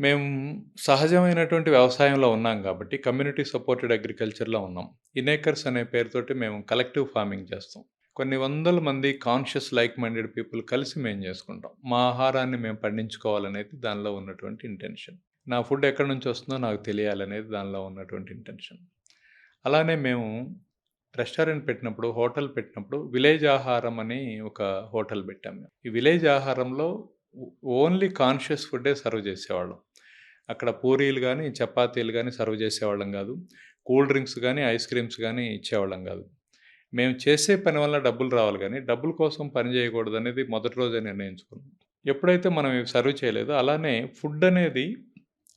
మేము సహజమైనటువంటి వ్యవసాయంలో ఉన్నాం కాబట్టి కమ్యూనిటీ సపోర్టెడ్ అగ్రికల్చర్‌లో ఉన్నాం. ఇనేకర్స్ అనే పేరుతోటి మేము కలెక్టివ్ ఫార్మింగ్ చేస్తాం. కొన్ని వందల మంది కాన్షియస్ లైక్ మైండెడ్ పీపుల్ కలిసి మేము చేసుకుంటాం. మా ఆహారాన్ని మేము పండించుకోవాలనేది దానిలో ఉన్నటువంటి ఇంటెన్షన్. నా ఫుడ్ ఎక్కడి నుంచి వస్తుందో నాకు తెలియాలనేది దానిలో ఉన్నటువంటి ఇంటెన్షన్. అలానే మేము రెస్టారెంట్ పెట్టినప్పుడు, హోటల్ పెట్టినప్పుడు విలేజ్ ఆహారం అని ఒక హోటల్ పెట్టాము మేము. ఈ విలేజ్ ఆహారంలో ఓన్లీ కాన్షియస్ ఫుడ్డే సర్వ్ చేసేవాళ్ళం. అక్కడ పూరీలు కానీ చపాతీలు కానీ సర్వ్ చేసేవాళ్ళం కాదు కూల్ డ్రింక్స్ కానీ ఐస్ క్రీమ్స్ కానీ ఇచ్చేవాళ్ళం కాదు మేము చేసే పని వల్ల డబ్బులు రావాలి కానీ డబ్బుల కోసం పని చేయకూడదు అనేది మొదటి రోజే నిర్ణయించుకున్నాం. ఎప్పుడైతే మనం ఇవి సర్వ్ చేయలేదో అలానే ఫుడ్ అనేది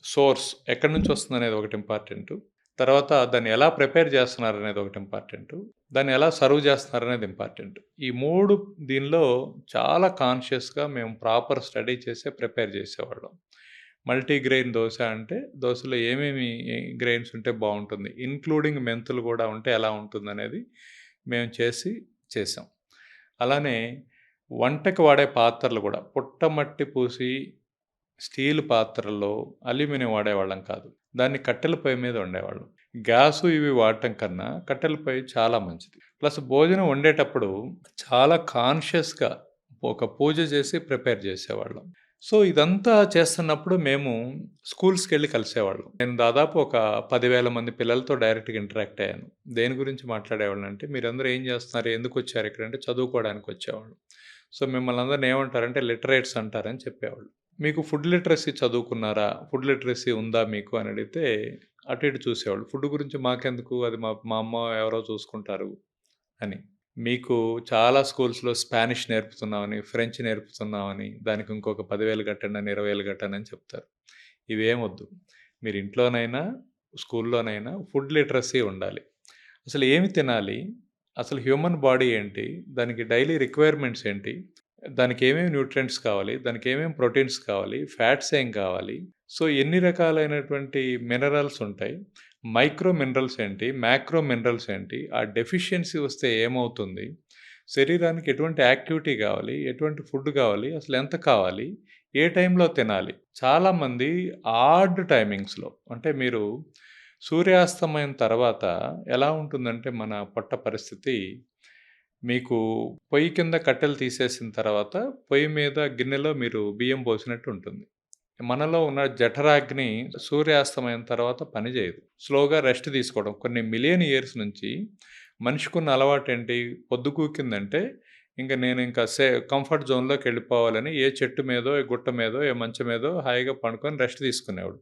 సోర్స్ ఎక్కడి నుంచి వస్తుంది అనేది ఒకటి ఇంపార్టెంట్ తర్వాత దాన్ని ఎలా ప్రిపేర్ చేస్తున్నారు అనేది ఒకటి ఇంపార్టెంట్ దాన్ని ఎలా సర్వ్ చేస్తున్నారు అనేది ఇంపార్టెంట్. ఈ మూడు దీనిలో చాలా కాన్షియస్‌గా మేము ప్రాపర్ స్టడీ చేసే ప్రిపేర్ చేసేవాళ్ళం. మల్టీగ్రెయిన్ దోశ అంటే దోశలో ఏమేమి గ్రెయిన్స్ ఉంటే బాగుంటుంది ఇన్‌క్లూడింగ్ మెంతులు కూడా ఉంటే ఎలా ఉంటుందనేది మేము చేసి చేసాం. అలానే వంటకి వాడే పాత్రలు కూడా పుట్టమట్టి పూసి స్టీల్ పాత్రల్లో అల్యూమినియం వాడేవాళ్ళం కాదు. దాన్ని కట్టెల పొయ్యి మీద వండేవాళ్ళం. గ్యాసు ఇవి వాడటం కన్నా కట్టెల పొయ్యి చాలా మంచిది. ప్లస్ భోజనం వండేటప్పుడు చాలా కాన్షియస్‌గా ఒక పూజ చేసి ప్రిపేర్ చేసేవాళ్ళం. సో, ఇదంతా చేస్తున్నప్పుడు మేము స్కూల్స్కి వెళ్ళి కలిసేవాళ్ళం. నేను దాదాపు ఒక పదివేల మంది పిల్లలతో డైరెక్ట్‌గా ఇంటరాక్ట్ అయ్యాను. దేని గురించి మాట్లాడేవాళ్ళంటే, మీరందరూ ఏం చేస్తున్నారు? ఎందుకొచ్చారు ఇక్కడంటే చదువుకోవడానికి వచ్చేవాళ్ళు. సో, మిమ్మల్ని అందరిని ఏమంటారంటే లిటరేట్స్ అంటారని చెప్పేవాళ్ళు. మీకు ఫుడ్ లిటరసీ చదువుకున్నారా? ఫుడ్ లిటరసీ ఉందా మీకు అని అడిగితే అటు ఇటు చూసేవాళ్ళు. ఫుడ్ గురించి మాకెందుకు అది మా మా అమ్మ ఎవరో చూసుకుంటారు అని. మీకు చాలా స్కూల్స్‌లో స్పానిష్ నేర్పుతున్నామని, ఫ్రెంచ్ నేర్పుతున్నామని, దానికి ఇంకొక పదివేలు కట్టండి అని, 20,000 కట్టండి అని చెప్తారు. ఇవేమొద్దు. మీరు ఇంట్లోనైనా, స్కూల్లోనైనా ఫుడ్ లిటరసీ ఉండాలి. అసలు ఏమి తినాలి? అసలు హ్యూమన్ బాడీ ఏంటి? దానికి డైలీ రిక్వైర్మెంట్స్ ఏంటి? దానికి ఏమేమి న్యూట్రియంట్స్ కావాలి? దానికి ఏమేమి ప్రోటీన్స్ కావాలి? ఫ్యాట్స్ ఏం కావాలి? సో, ఎన్ని రకాలైనటువంటి మినరల్స్ ఉంటాయి? మైక్రో మినరల్స్ ఏంటి? మ్యాక్రో మినరల్స్ ఏంటి? ఆ డెఫిషియన్సీ వస్తే ఏమవుతుంది? శరీరానికి ఎటువంటి యాక్టివిటీ కావాలి? ఎటువంటి ఫుడ్ కావాలి? అసలు ఎంత కావాలి? ఏ టైంలో తినాలి? చాలామంది ఆడ్ టైమింగ్స్‌లో అంటే మీరు సూర్యాస్తమయం తర్వాత ఎలా ఉంటుందంటే మన పొట్ట పరిస్థితి మీకు పొయ్యి కింద కట్టెలు తీసేసిన తర్వాత పొయ్యి మీద గిన్నెలో మీరు బియ్యం పోసినట్టు ఉంటుంది. మనలో ఉన్న జఠరాగ్ని సూర్యాస్తమయం తర్వాత పనిచేయదు. స్లోగా రెస్ట్ తీసుకోవడం. కొన్ని మిలియన్ ఇయర్స్ నుంచి మనిషికున్న అలవాటు ఏంటి పొద్దుకూకిందంటే ఇంకా నేను ఇంకా సే కంఫర్ట్ జోన్లోకి వెళ్ళిపోవాలని ఏ చెట్టు మీదో, ఏ గుట్ట మీదో, ఏ మంచం మీదో హాయిగా పండుకొని రెస్ట్ తీసుకునేవాడు.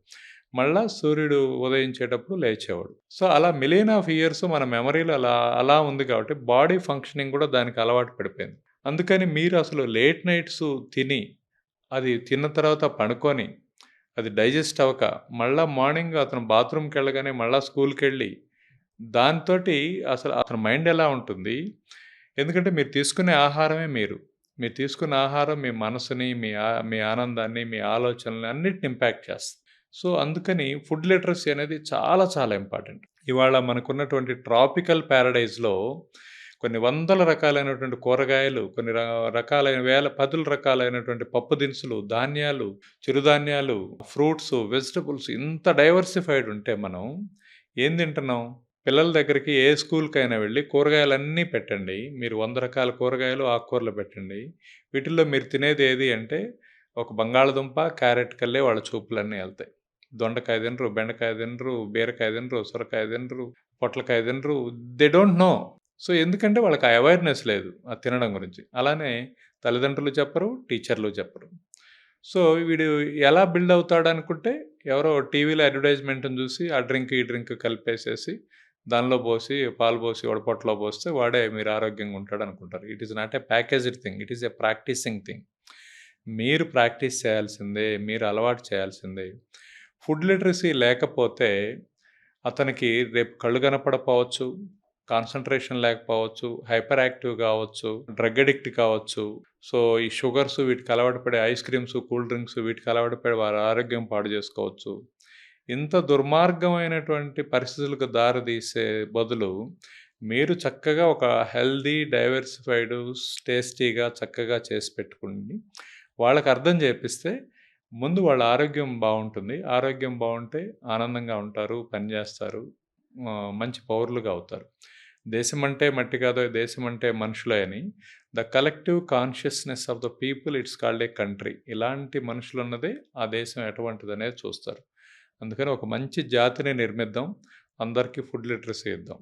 మళ్ళా సూర్యుడు ఉదయించేటప్పుడు లేచేవాడు. సో, అలా మిలియన్ ఆఫ్ ఇయర్స్ మన మెమరీలో అలా అలా ఉంది కాబట్టి బాడీ ఫంక్షనింగ్ కూడా దానికి అలవాటు పడిపోయింది. అందుకని మీరు అసలు లేట్ నైట్స్ తిని, అది తిన్న తర్వాత పడుకొని, అది డైజెస్ట్ అవ్వక, మళ్ళా మార్నింగ్ అతను బాత్రూమ్కి వెళ్ళగానే మళ్ళీ స్కూల్కి వెళ్ళి దాంతో అసలు అతని మైండ్ ఎలా ఉంటుంది? ఎందుకంటే మీరు తీసుకునే ఆహారమే మీరు. మీరు తీసుకున్న ఆహారం మీ మనసుని, మీ మీ ఆనందాన్ని, మీ ఆలోచనలని అన్నిటిని ఇంపాక్ట్ చేస్తుంది. సో, అందుకని ఫుడ్ లిటరసీ అనేది చాలా చాలా ఇంపార్టెంట్. ఇవాళ మనకున్నటువంటి ట్రాపికల్ ప్యారడైజ్లో కొన్ని వందల రకాలైనటువంటి కూరగాయలు, కొన్ని రకాలైన వేల పదుల రకాలైనటువంటి పప్పు దినుసులు, ధాన్యాలు, చిరుధాన్యాలు, ఫ్రూట్స్, వెజిటబుల్స్ ఇంత డైవర్సిఫైడ్ ఉంటే మనం ఏం తింటున్నాం? పిల్లల దగ్గరికి ఏ స్కూల్‌కైనా వెళ్ళి కూరగాయలన్నీ పెట్టండి. మీరు వంద రకాల కూరగాయలు, ఆకుకూరలు పెట్టండి. వీటిల్లో మీరు తినేది ఏది అంటే ఒక బంగాళదుంప, క్యారెట్ కల్లే వాళ్ళ చూపులన్నీ వెళ్తాయి దొండకాయ తినరు, బెండకాయ తినరు, బీరకాయ తినరు, సొరకాయ తినరు, పొట్లకాయ తినరు. They don't know. సో, ఎందుకంటే వాళ్ళకి ఆ అవేర్‌నెస్ లేదు. అది తినడం గురించి. అలానే తల్లిదండ్రులు చెప్పరు, టీచర్లు చెప్పరు. సో, వీడు ఎలా బిల్డ్ అవుతాడనుకుంటే ఎవరో టీవీలో అడ్వర్టైజ్‌మెంట్‌ని చూసి ఆ డ్రింక్, ఈ డ్రింక్ కలిపేసేసి దానిలో పోసి, పాలు పోసి వాడి పొట్టలో పోస్తే వాడే మీరు ఆరోగ్యంగా ఉంటాడు అనుకుంటారు it is not a packaged thing. It is a practicing thing. మీరు ప్రాక్టీస్ చేయాల్సిందే. మీరు అలవాటు చేయాల్సిందే. ఫుడ్ లిటరసీ లేకపోతే అతనికి రేపు కళ్ళు కనపడపోవచ్చు కాన్సన్ట్రేషన్ లేకపోవచ్చు, హైపర్ యాక్టివ్ కావచ్చు, డ్రగ్ అడిక్ట్ కావచ్చు. సో, ఈ షుగర్స్ వీటికి అలవాటుపడే ఐస్ క్రీమ్స్, కూల్ డ్రింక్స్ వీటికి అలవాటు పడి వారి ఆరోగ్యం పాడు చేసుకోవచ్చు. ఇంత దుర్మార్గమైనటువంటి పరిస్థితులకు దారితీసే బదులు మీరు చక్కగా ఒక హెల్దీ డైవర్సిఫైడ్, టేస్టీగా చక్కగా చేసి పెట్టుకోండి. వాళ్ళకి అర్థం చేపిస్తే ముందు వాళ్ళ ఆరోగ్యం బాగుంటుంది ఆరోగ్యం బాగుంటే ఆనందంగా ఉంటారు, పని చేస్తారు మంచి పౌరులుగా అవుతారు. దేశం అంటే మట్టి కాదో దేశం అంటే మనుషులే అని the collective consciousness of the people it's called a country. ఇలాంటి మనుషులు ఉన్నదే ఆ దేశం ఎటువంటిదనేది చూస్తారు. అందుకని ఒక మంచి జాతిని నిర్మిద్దాం. అందరికీ ఫుడ్ లిటరసీ ఇద్దాం.